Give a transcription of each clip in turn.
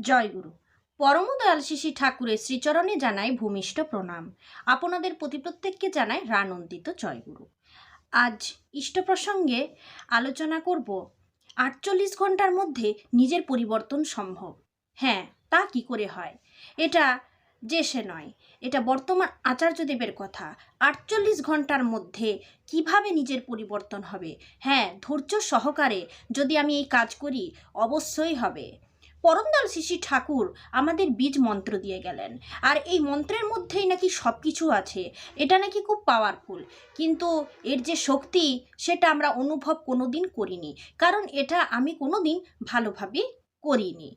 জয়গুরু। পরমদয়াল শিশি ঠাকুরের শ্রীচরণে জানাই ভূমিষ্ঠ প্রণাম। আপনাদের প্রতি প্রত্যেককে জানাই রানন্দিত জয়গুরু। আজ ইষ্ট প্রসঙ্গে আলোচনা করব, আটচল্লিশ ঘণ্টার মধ্যে নিজের পরিবর্তন সম্ভব। হ্যাঁ তা কি করে হয়? এটা যে সে নয়, এটা বর্তমান আচার্যদেবের কথা। আটচল্লিশ ঘণ্টার মধ্যে কীভাবে নিজের পরিবর্তন হবে? হ্যাঁ ধৈর্য সহকারে যদি আমি এই কাজ করি, অবশ্যই হবে। পরমদল শিশি ঠাকুর আমাদের বীজ মন্ত্র দিয়ে গেলেন। আর এই মন্ত্রের মধ্যেই নাকি সব কিছু আছে। এটা নাকি খুব পাওয়ারফুল কিন্তু এর যে শক্তি, সেটা আমরা অনুভব কোনোদিন করিনি। কারণ এটা আমি কোনোদিন ভালোভাবে করিনি।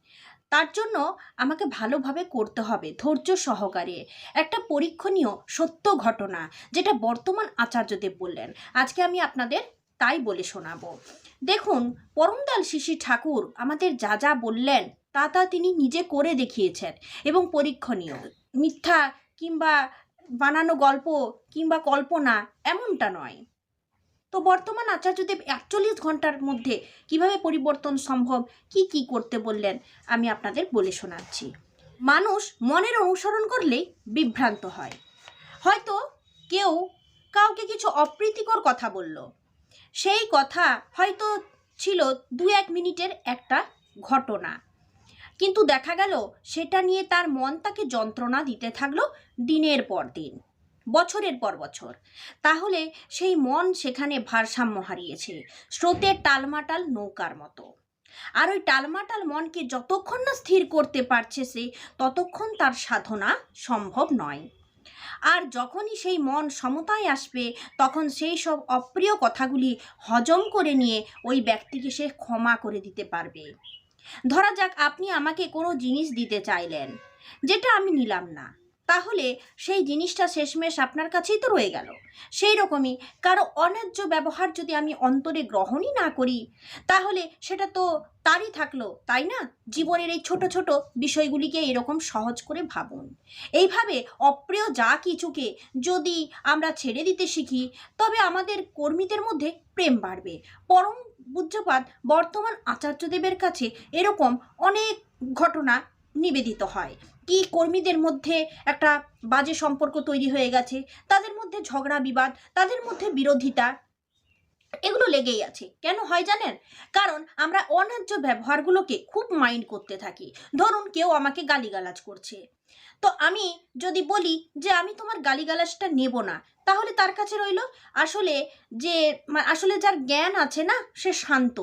তার জন্য আমাকে ভালোভাবে করতে হবে, ধৈর্য সহকারে। একটা পরীক্ষণীয় সত্য ঘটনা, যেটা বর্তমান আচার্যদেব বললেন। আজকে আমি আপনাদের তাই বলে শোনাব। দেখুন, পরমদাল শিশি ঠাকুর আমাদের যা যা বললেন, তা তা তিনি নিজে করে দেখিয়েছেন এবং পরীক্ষণীয় মিথ্যা কিংবা বানানো গল্প কিংবা কল্পনা এমনটা নয়। তো বর্তমান আচার্যদেব একচল্লিশ ঘণ্টার মধ্যে কীভাবে পরিবর্তন সম্ভব, কি কি করতে বললেন, আমি আপনাদের বলে শোনাচ্ছি। মানুষ মনের অনুসরণ করলেই বিভ্রান্ত হয়। হয়তো কেউ কাউকে কিছু অপ্রীতিকর কথা বলল সেই কথা হয়তো ছিল দু এক মিনিটের একটা ঘটনা। কিন্তু দেখা গেল সেটা নিয়ে তার মন তাকে যন্ত্রণা দিতে থাকল দিনের পর দিন, বছরের পর বছর। তাহলে সেই মন সেখানে ভারসাম্য হারিয়েছে, স্রোতের টালমাটাল নৌকার মতো। আর ওই টালমাটাল মনকে যতক্ষণ না স্থির করতে পারছে সে, ততক্ষণ তার সাধনা সম্ভব নয়। আর যখনই সেই মন সমতায় আসবে, তখন সেই সব অপ্রিয় কথাগুলি হজম করে নিয়ে ওই ব্যক্তিকে সে ক্ষমা করে দিতে পারবে। ধরা যাক আপনি আমাকে কোনো জিনিস দিতে চাইলেন, যেটা আমি নিলাম না। তাহলে সেই জিনিসটা শেষমেশ আপনার কাছেই তো রয়ে গেল। সেই রকমই কারও অন্যায্য ব্যবহার যদি আমি অন্তরে গ্রহণই না করি, তাহলে সেটা তো তারই থাকল, তাই না? জীবনের এই ছোট ছোট বিষয়গুলিকে এরকম সহজ করে ভাবুন। এইভাবে অপ্রিয় যা কিছুকে যদি আমরা ছেড়ে দিতে শিখি, তবে আমাদের কর্মীদের মধ্যে প্রেম বাড়বে। পরম পূজ্যপাত বর্তমান আচার্যদেবের কাছে এরকম অনেক ঘটনা নিবেদিত হয়। কি কর্মীদের মধ্যে একটা বাজে সম্পর্ক তৈরি হয়ে গেছে, তাদের মধ্যে ঝগড়া, বিবাদ, তাদের মধ্যে বিরোধিতা, এগুলো লেগেই আছে। কেন হয় জানেন? কারণ আমরা অন্যায্য ব্যবহারগুলোকে খুব মাইন্ড করতে থাকি। ধরুন কেউ আমাকে গালিগালাজ করছে। তো আমি যদি বলি যে আমি তোমার গালিগালাসটা নেব না, তাহলে তার কাছে রইল আসলে যে আসলে যার জ্ঞান আছে না, সে শান্ত।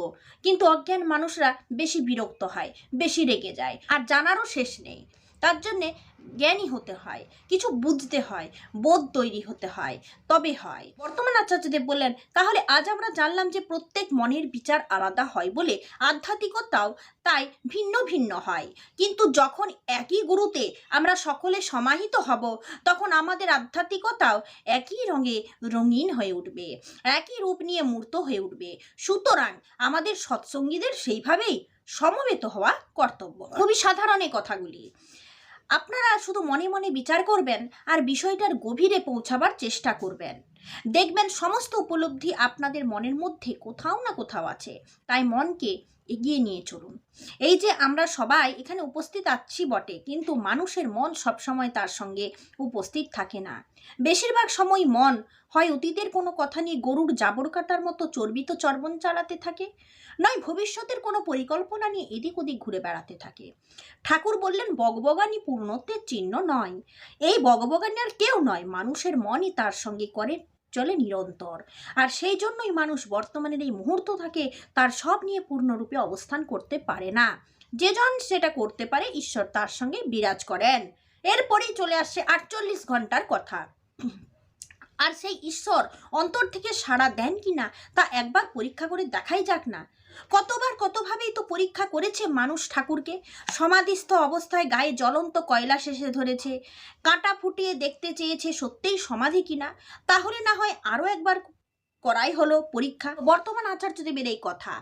কিন্তু অজ্ঞান মানুষরা বেশি বিরক্ত হয়, বেশি রেগে যায়, আর জানারও শেষ নেই। তার জন্যে জ্ঞানী হতে হয়, কিছু বুঝতে হয়, বোধ তৈরি হতে হয়, তবে হয়। বর্তমান আচার্যদেব বললেন, তাহলে আজ আমরা জানলাম যে প্রত্যেক মনের বিচার আলাদা হয় বলে আধ্যাত্মিকতাও তাই ভিন্ন ভিন্ন হয়। কিন্তু যখন একই গুরুতে আমরা সকলে সমাহিত হব, তখন আমাদের আধ্যাত্মিকতাও একই রঙে রঙিন হয়ে উঠবে, একই রূপ নিয়ে মূর্ত হয়ে উঠবে। সুতরাং আমাদের সৎসঙ্গীদের সেইভাবেই সমবেত হওয়া কর্তব্য। খুবই সাধারণ কথাগুলি। আপনারা শুধু মনে মনে বিচার করবেন আর বিষয়টার গভীরে পৌঁছাবার চেষ্টা করবেন। দেখবেন সমস্ত উপলব্ধি আপনাদের মনের মধ্যে কোথাও না কোথাও আছে, তাই মনকে এগিয়ে নিয়ে চলুন। এই যে আমরা সবাই এখানে উপস্থিত আছি বটে, কিন্তু মানুষের মন সবসময় তার সঙ্গে উপস্থিত থাকে না। বেশিরভাগ সময় মন হয় অতীতের কোনো কথা নিয়ে গরুর জাবর কাটার মতো চর্বিত চর্বণ চালাতে থাকে। নয়, ভবিষ্যতের কোনো পরিকল্পনা নিয়ে এদিক ওদিক ঘুরে বেড়াতে থাকে। ঠাকুর বললেন বগবগানি পূর্ণত্বের চিহ্ন নয়। এই বগবগানি আর কেউ নয়। মানুষের মনই তার সঙ্গে করে, চলে নিরন্তর। আর সেই জন্যই মানুষ বর্তমানের এই মুহূর্ত থাকে, তার সব নিয়ে পূর্ণরূপে অবস্থান করতে পারে না। যেজন সেটা করতে পারে, ঈশ্বর তার সঙ্গে বিরাজ করেন। এরপরেই চলে আসছে আটচল্লিশ ঘণ্টার কথা। আর সেই ঈশ্বর অন্তর থেকে সাড়া দেন কি না, তা একবার পরীক্ষা করে দেখাই যাক না। কতবার কতভাবেই তো পরীক্ষা করেছে মানুষ ঠাকুরকে। সমাধিস্থ অবস্থায় গায়ে জ্বলন্ত কয়লা শেষে ধরেছে। কাঁটা ফুটিয়ে দেখতে চেয়েছে সত্যিই সমাধি কিনা তাহলে না হয় আরও একবার করাই হলো পরীক্ষা। বর্তমান আচার্যদেবের এই কথা।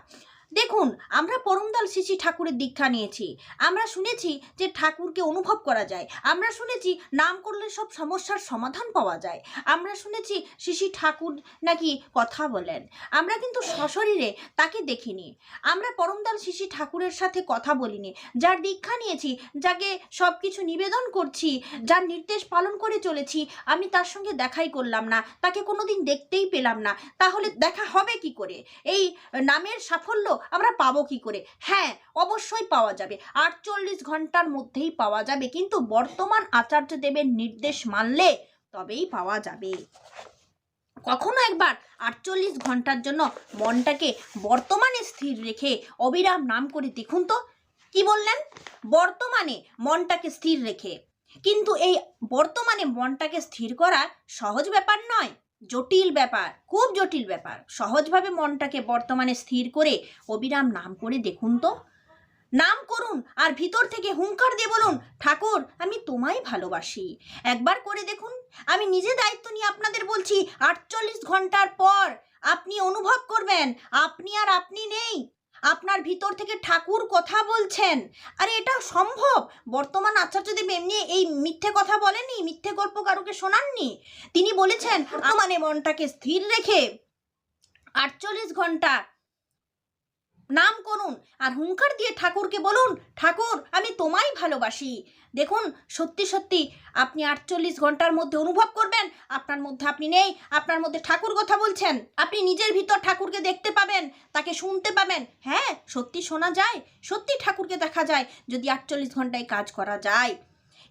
দেখুন, আমরা পরমদাল শিশি ঠাকুরের দীক্ষা নিয়েছি। আমরা শুনেছি যে ঠাকুরকে অনুভব করা যায়। আমরা শুনেছি নাম করলে সব সমস্যার সমাধান পাওয়া যায়। আমরা শুনেছি শিশি ঠাকুর নাকি কথা বলেন। আমরা কিন্তু সশরীরে তাকে দেখিনি। আমরা পরমদাল শিশি ঠাকুরের সাথে কথা বলিনি। যার দীক্ষা নিয়েছি, যাকে সব কিছু নিবেদন করছি, যার নির্দেশ পালন করে চলেছি, আমি তার সঙ্গে দেখাই করলাম না। তাকে কোনোদিন দেখতেই পেলাম না। তাহলে দেখা হবে কি করে? এই নামের সাফল্য আমরা পাবো কি করে? হ্যাঁ অবশ্যই পাওয়া যাবে। আটচল্লিশ ঘণ্টার মধ্যেই পাওয়া যাবে, কিন্তু বর্তমান আচার্য দেবের নির্দেশ মানলে তবেই পাওয়া যাবে। কখনো একবার আটচল্লিশ ঘণ্টার জন্য মনটাকে বর্তমানে স্থির রেখে অবিরাম নাম করে দেখুন তো। কি বললেন? বর্তমানে মনটাকে স্থির রেখে। কিন্তু এই বর্তমানে মনটাকে স্থির করা সহজ ব্যাপার নয়। জটিল ব্যাপার, খুব জটিল ব্যাপার। সহজভাবে মনটাকে বর্তমানে স্থির করে অবিরাম নাম করে দেখুন তো। নাম করুন আর ভিতর থেকে হুঙ্কার দিয়ে বলুন, ঠাকুর, আমি তোমায় ভালোবাসি। একবার করে দেখুন, আমি নিজে দায়িত্ব নিয়ে আপনাদের বলছি, আটচল্লিশ ঘণ্টার পর আপনি অনুভব করবেন, আপনি আর আপনি নেই। আপনার ভিতর থেকে ঠাকুর কথা বলছেন। আরে, এটা সম্ভব? বর্তমান আচার্যদেব এমনি এই মিথ্যে কথা বলেনি মিথ্যে গল্প কারোকে শোনাননি? তিনি বলেছেন মানে মনটাকে স্থির রেখে আটচল্লিশ ঘণ্টা নাম করুন আর হুঙ্কার দিয়ে ঠাকুরকে বলুন, ঠাকুর, আমি তোমায় ভালোবাসি। দেখুন, সত্যি সত্যি আপনি আটচল্লিশ ঘণ্টার মধ্যে অনুভব করবেন, আপনার মধ্যে আপনি নেই, আপনার মধ্যে ঠাকুর কথা বলছেন, আপনি নিজের ভিতর ঠাকুরকে দেখতে পাবেন, তাকে শুনতে পাবেন। হ্যাঁ সত্যি শোনা যায়, সত্যি ঠাকুরকে দেখা যায়, যদি আটচল্লিশ ঘন্টায় কাজ করা যায়।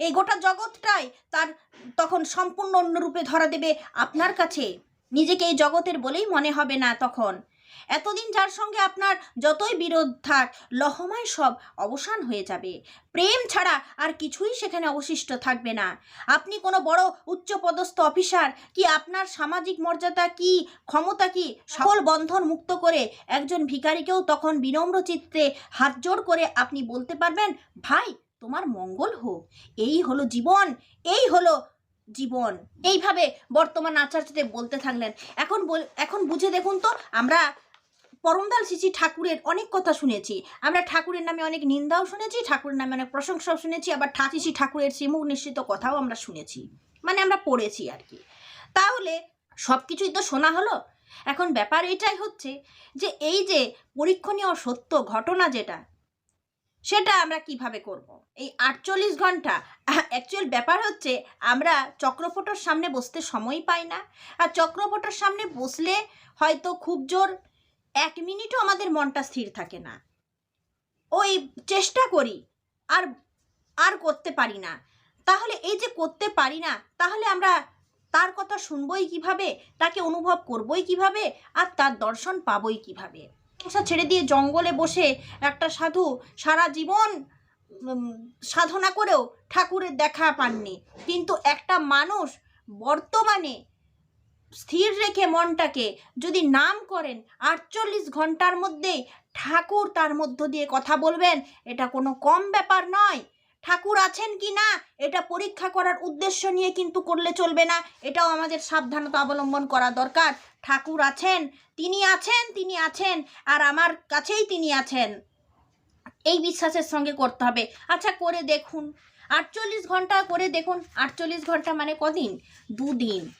এই গোটা জগৎটাই তার তখন সম্পূর্ণ অন্য রূপে ধরা দেবে আপনার কাছে। নিজেকে এই জগতের বলেই মনে হবে না তখন। এতদিন যার সঙ্গে আপনার যতই বিরোধ থাক, লহময় সব অবসান হয়ে যাবে। প্রেম ছাড়া আর কিছুই সেখানে অবশিষ্ট থাকবে না। আপনি কোনো বড় উচ্চপদস্থ অফিসার কি আপনার সামাজিক মর্যাদা কি, ক্ষমতা কি সকল বন্ধন মুক্ত করে একজন ভিখারিকেও তখন বিনম্র চিত্তে হাত জোড় করে আপনি বলতে পারবেন, ভাই, তোমার মঙ্গল হোক। এই হলো জীবন, এই হলো জীবন। এইভাবে বর্তমান আচার্যদেব বলতে থাকলেন। এখন এখন বুঝে দেখুন তো, আমরা পরমদাল শিশি ঠাকুরের অনেক কথা শুনেছি। আমরা ঠাকুরের নামে অনেক নিন্দাও শুনেছি, ঠাকুরের নামে অনেক প্রশংসাও শুনেছি, আবার ঠাচিসি ঠাকুরের শ্রীমুখ নিশ্চিত কথাও আমরা শুনেছি। মানে আমরা পড়েছি আর কি। তাহলে সব কিছুই তো শোনা হলো। এখন ব্যাপার এটাই হচ্ছে যে এই যে পরীক্ষণীয় সত্য ঘটনা যেটা, সেটা আমরা কীভাবে করব? এই আটচল্লিশ ঘণ্টা অ্যাকচুয়াল ব্যাপার হচ্ছে আমরা চক্রপটর সামনে বসতে সময় পাই না। আর চক্রপটর সামনে বসলে হয়তো খুব জোর এক মিনিটও আমাদের মনটা স্থির থাকে না। ওই চেষ্টা করি, আর আর করতে পারি না। তাহলে এই যে করতে পারি না, তাহলে আমরা তার কথা শুনবই কীভাবে, তাকে অনুভব করবই কীভাবে, আর তার দর্শন পাবই কীভাবে? সংসার ছেড়ে দিয়ে জঙ্গলে বসে একটা সাধু সারা জীবন সাধনা করেও ঠাকুরের দেখা পাননি। কিন্তু একটা মানুষ বর্তমানে স্থির রেখে মনটাকে যদি নাম করেন, আটচল্লিশ ঘণ্টার মধ্যে ঠাকুর তার মধ্য দিয়ে কথা বলবেন, এটা কোনো কম ব্যাপার নয়। ঠাকুর আছেন কি না, এটা পরীক্ষা করার উদ্দেশ্য নিয়ে কিন্তু করলে চলবে না, এটাও আমাদের সাবধানতা অবলম্বন করা দরকার। ঠাকুর আছেন, তিনি আছেন তিনি আছেন, আর আমার কাছেই তিনি আছেন। এই বিশ্বাসের সঙ্গে করতে হবে। আচ্ছা করে দেখুন। আটচল্লিশ ঘণ্টা, করে দেখুন। আটচল্লিশ ঘণ্টা মানে কদিন? দুদিন।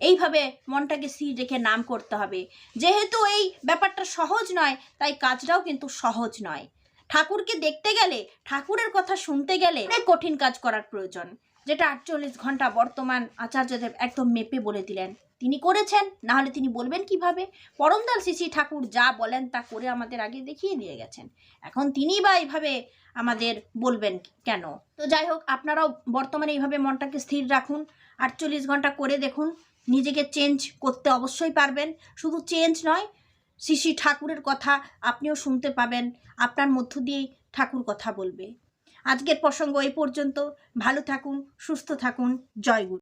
এইভাবে মনটাকে স্থির রেখে নাম করতে হবে। যেহেতু এই ব্যাপারটা সহজ নয়, তাই কাজটাও কিন্তু সহজ নয়। ঠাকুরকে দেখতে গেলে, ঠাকুরের কথা শুনতে গেলে অনেক কঠিন কাজ করার প্রয়োজন, যেটা আটচল্লিশ ঘণ্টা বর্তমান আচার্যদেব একদম মেপে বলে দিলেন। তিনি করেছেন না হলে তিনি বলবেন কীভাবে? পরমদাল শিশি ঠাকুর যা বলেন তা করে আমাদের আগে দেখিয়ে দিয়ে গেছেন। এখন তিনি বা এইভাবে আমাদের বলবেন কেন? তো যাই হোক, আপনারাও বর্তমানে এইভাবে মনটাকে স্থির রাখুন, আটচল্লিশ ঘণ্টা করে দেখুন। নিজেকে চেঞ্জ করতে অবশ্যই পারবেন। শুধু চেঞ্জ নয় শ্রী ঠাকুরের কথা আপনিও শুনতে পাবেন, আপনার মধ্য দিয়েই ঠাকুর কথা বলবে। আজকের প্রসঙ্গ এই পর্যন্ত। ভালো থাকুন, সুস্থ থাকুন, জয়